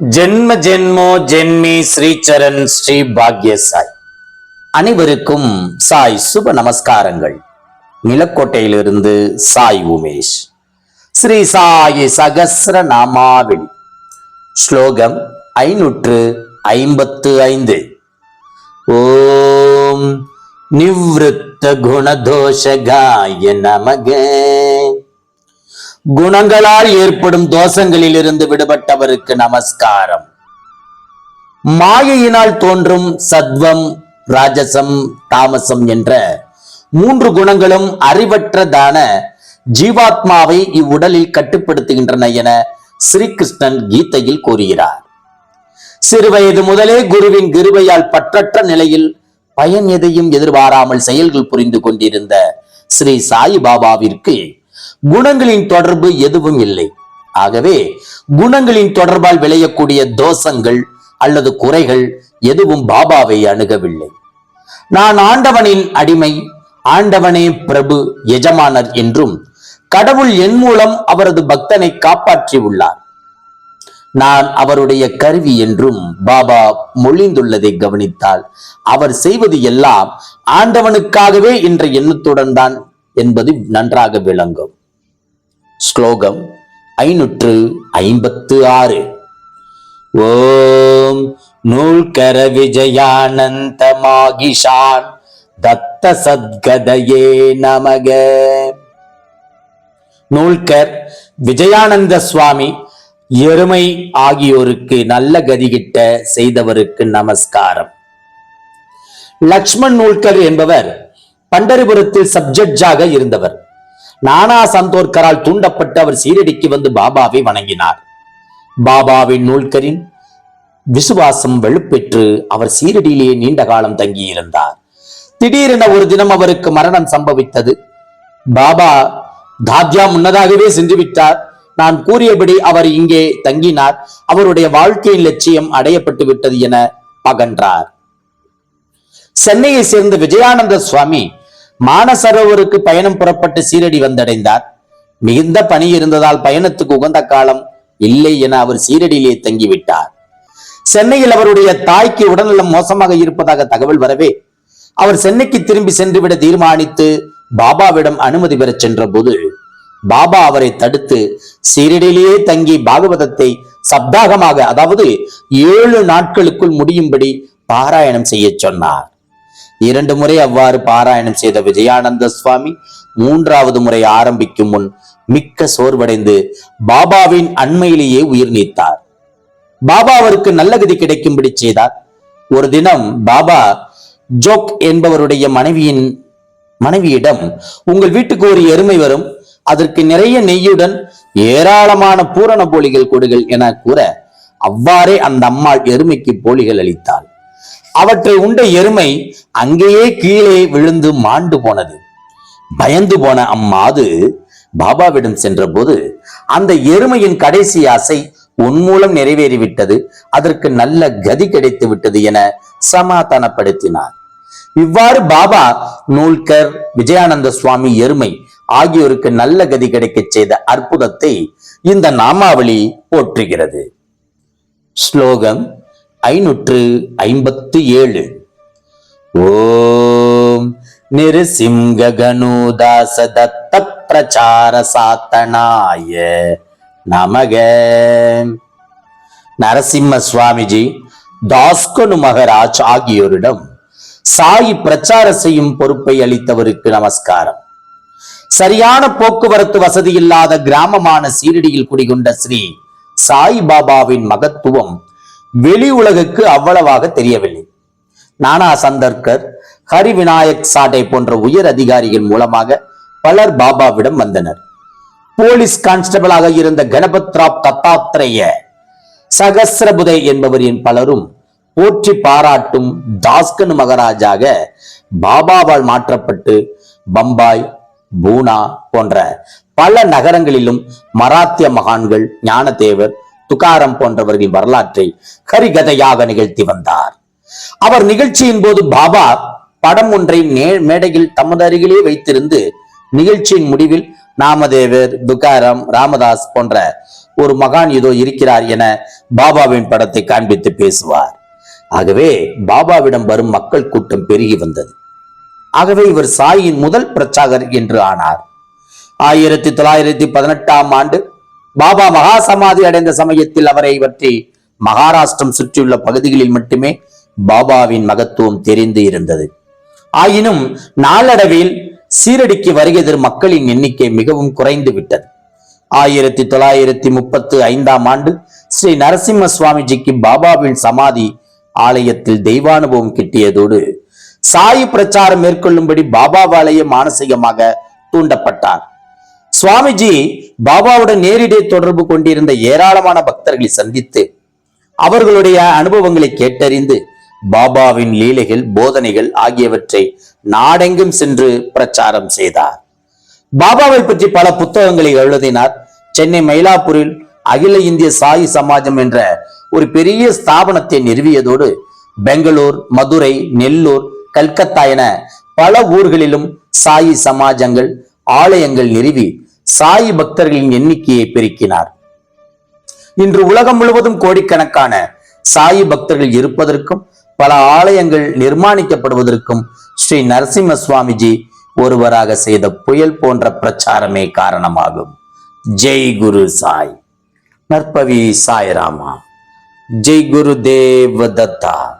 ஜென்ம ஜென்மோ ஜென்மி ஸ்ரீச்சரன் ஸ்ரீ பாக்ய சாய் அனைவருக்கும் சாய் சுப நமஸ்காரங்கள். நிலக்கோட்டையிலிருந்து சாய் உமேஷ். ஸ்ரீ சாயி சகசிர நாமாவில் ஸ்லோகம் ஐநூற்று ஐம்பத்து ஐந்து. ஓம் நிவ்ருத்த குணதோஷகாய நமகே. குணங்களால் ஏற்படும் தோஷங்களில் இருந்து விடுபட்டவருக்கு நமஸ்காரம். மாயையினால் தோன்றும் சத்வம் ராஜசம் தாமசம் என்ற மூன்று குணங்களும் அறிவற்றதான ஜீவாத்மாவை இவ்வுடலில் கட்டுப்படுத்துகின்றன என ஸ்ரீகிருஷ்ணன் கீதையில் கூறுகிறார். சிறுவயது முதலே குருவின் கிருபையால் பற்றற்ற நிலையில் பயன் எதையும் எதிர்பாராமல் செயல்கள் புரிந்து கொண்டிருந்த ஸ்ரீ சாய் பாபாவிற்கு குணங்களின் தொடர்பு எதுவும் இல்லை. ஆகவே குணங்களின் தொடர்பால் விளையக்கூடிய தோஷங்கள் அல்லது குறைகள் எதுவும் பாபாவை அணுகவில்லை. நான் ஆண்டவனின் அடிமை ஆண்டவனே பிரபு எஜமானர் என்றும் கடவுள் என் மூலம் அவரது பக்தனை காப்பாற்றி உள்ளார். நான் அவருடைய கருவி என்றும் பாபா மொழிந்துள்ளதை கவனித்தால் அவர் செய்வது எல்லாம் ஆண்டவனுக்காகவே என்ற எண்ணத்துடன் தான் என்பது நன்றாக விளங்கும். ஸ்லோகம் ஐநூற்று ஐம்பத்து ஆறு. ஓம் நூல்கர விஜயானந்த மாகிஷான் தத்த சத்கதையே நமக. நூல்கர் விஜயானந்த சுவாமி எருமை ஆகியோருக்கு நல்ல கதிகிட்ட செய்தவருக்கு நமஸ்காரம். லக்ஷ்மண் நூல்கர் என்பவர் பண்டரிபுரத்தில் சப்ஜட்ஜாக இருந்தவர். நானா சந்தோர்கரால் தூண்டப்பட்டு அவர் சீரடிக்கு வந்து பாபாவை வணங்கினார். பாபாவின் நூல்கரின் விசுவாசம் வெளுப்பெற்று அவர் சீரடியிலேயே நீண்ட காலம் தங்கியிருந்தார். திடீரென ஒரு தினம் அவருக்கு மரணம் சம்பவித்தது. பாபா தாத்யா முன்னதாகவே சென்று விட்டார் நான் கூறியபடி அவர் இங்கே தங்கினார். அவருடைய வாழ்க்கையின் லட்சியம் அடையப்பட்டு விட்டது என பகன்றார். சென்னையை சேர்ந்த விஜயானந்த சுவாமி மானசரோவருக்கு பயணம் புறப்பட்டு சீரடி வந்தடைந்தார். மிகுந்த பணி இருந்ததால் பயணத்துக்கு உகந்த காலம் இல்லை என அவர் சீரடியிலே தங்கிவிட்டார். சென்னையில் அவருடைய தாய்க்கு உடல்நலம் மோசமாக இருப்பதாக தகவல் வரவே அவர் சென்னைக்கு திரும்பி சென்றுவிட தீர்மானித்து பாபாவிடம் அனுமதி பெறச் சென்ற போது பாபா அவரை தடுத்து சீரடியிலேயே தங்கி பாகவதத்தை சப்தாகமாக அதாவது ஏழு நாட்களுக்குள் முடியும்படி பாராயணம் செய்ய சொன்னார். இரண்டு முறை அவ்வாறு பாராயணம் செய்த விஜயானந்த சுவாமி மூன்றாவது முறை ஆரம்பிக்கும் முன் மிக்க சோர்வடைந்து பாபாவின் அண்மையிலேயே உயிர் நீத்தார். பாபா அவருக்கு நல்ல கதி கிடைக்கும்படி செய்தார். ஒரு தினம் பாபா ஜோக் என்பவருடைய மனைவியின் மனைவியிடம் உங்கள் வீட்டுக்கு ஒரு எருமை வரும். அதற்கு நிறைய நெய்யுடன் ஏராளமான பூரண போலிகள் கொடுகள் என கூற அவ்வாறே அந்த அம்மாள் எருமைக்கு போலிகள் அளித்தாள். அவற்றை உண்ட எருமை அங்கேயே கீழே விழுந்து மாண்டு போனது. பயந்து போன அம்மாது பாபாவிடம் சென்றபோது அந்த எருமையின் கடைசி ஆசை உன் மூலம் நிறைவேறிவிட்டது அதற்கு நல்ல கதி கிடைத்து விட்டது என சமாதானப்படுத்தினார். இவ்வாறு பாபா நூல்கர் விஜயானந்த சுவாமி எருமை ஆகியோருக்கு நல்ல கதி கிடைக்கச் செய்த அற்புதத்தை இந்த நாமாவளி போற்றுகிறது. ஸ்லோகம் ஐநூற்று ஐம்பத்து ஏழு. ஓம் நிருசிங்க கணூதாச தத்த பிரச்சார சாத்தனாய நமக. நரசிம்ம சுவாமிஜி தாஸ்கனு மகராஜ் ஆகியோரிடம் சாயி பிரச்சார செய்யும் பொறுப்பை அளித்தவருக்கு நமஸ்காரம். சரியான போக்குவரத்து வசதி இல்லாத கிராமமான சீரடியில் குடிகொண்ட ஸ்ரீ சாய் பாபாவின் மகத்துவம் வெளி உலகுக்கு அவ்வளவாக தெரியவில்லை. நானா சந்தர்கர் ஹரி விநாயக் சாட்டை போன்ற உயர் அதிகாரிகள் மூலமாக பலர் பாபாவிடம் வந்தனர். போலீஸ் கான்ஸ்டபிளாக இருந்த கணபத்ராவ் தத்தாத்ரேய சகசிரபுதை என்பவரின் பலரும் போற்றி பாராட்டும் தாஸ்கன் மகாராஜாக பாபாவால் மாற்றப்பட்டு பம்பாய் பூனா போன்ற பல நகரங்களிலும் மராத்திய மகான்கள் ஞானதேவர் துகாரம் போன்றவர்களின் வரலாற்றை கரிகதையாக நிகழ்த்தி வந்தார். அவர் நிகழ்ச்சியின் போது பாபா படம் ஒன்றை மேடையில் தமது அருகிலே வைத்திருந்து நிகழ்ச்சியின் முடிவில் நாமதேவர் துகாரம் ராமதாஸ் போன்ற ஒரு மகான் இதோ இருக்கிறார் என பாபாவின் படத்தை காண்பித்து பேசுவார். ஆகவே பாபாவிடம் வரும் மக்கள் கூட்டம் பெருகி வந்தது. ஆகவே இவர் சாயின் முதல் பிரச்சாகர் என்று ஆனார். ஆயிரத்தி தொள்ளாயிரத்தி பதினெட்டாம் ஆண்டு பாபா மகா சமாதி அடைந்த சமயத்தில் அவரை பற்றி மகாராஷ்டிரம் சுற்றியுள்ள பகுதிகளில் மட்டுமே பாபாவின் மகத்துவம் தெரிந்து இருந்தது. ஆயினும் நாளடைவில் சீரடிக்கு வருகை தரும் மக்களின் எண்ணிக்கை மிகவும் குறைந்து விட்டது. ஆயிரத்தி தொள்ளாயிரத்தி முப்பத்து ஐந்தாம் ஆண்டு ஸ்ரீ நரசிம்ம சுவாமிஜிக்கு பாபாவின் சமாதி ஆலயத்தில் தெய்வானுபவம் கிட்டியதோடு சாயி பிரச்சாரம் மேற்கொள்ளும்படி பாபாவாலேயே மானசீகமாக தூண்டப்பட்டார். சுவாமிஜி பாபாவுடன் நேரிடை தொடர்பு கொண்டிருந்த ஏராளமான பக்தர்களை சந்தித்து அவர்களுடைய அனுபவங்களை கேட்டறிந்து பாபாவின் லீலைகள் போதனைகள் ஆகியவற்றை நாடெங்கும் சென்று பிரச்சாரம் செய்தார். பாபாவை பற்றி பல புத்தகங்களை எழுதினார். சென்னை மயிலாப்பூரில் அகில இந்திய சாயி சமாஜம் என்ற ஒரு பெரிய ஸ்தாபனத்தை நிறுவியதோடு பெங்களூர் மதுரை நெல்லூர் கல்கத்தா என பல ஊர்களிலும் சாயி சமாஜங்கள் ஆலயங்கள் நிறுவி சாயி பக்தர்களின் எண்ணிக்கையை பெருக்கினார். இன்று உலகம் முழுவதும் கோடிக்கணக்கான சாயி பக்தர்கள் இருப்பதற்கும் பல ஆலயங்கள் நிர்மாணிக்கப்படுவதற்கும் ஸ்ரீ நரசிம்ம சுவாமிஜி ஒருவராக செய்த புயல் போன்ற பிரச்சாரமே காரணமாகும். ஜெய் குரு சாய். நற்பவி சாய்ராமா ஜெய் குரு தேவ தத்தா.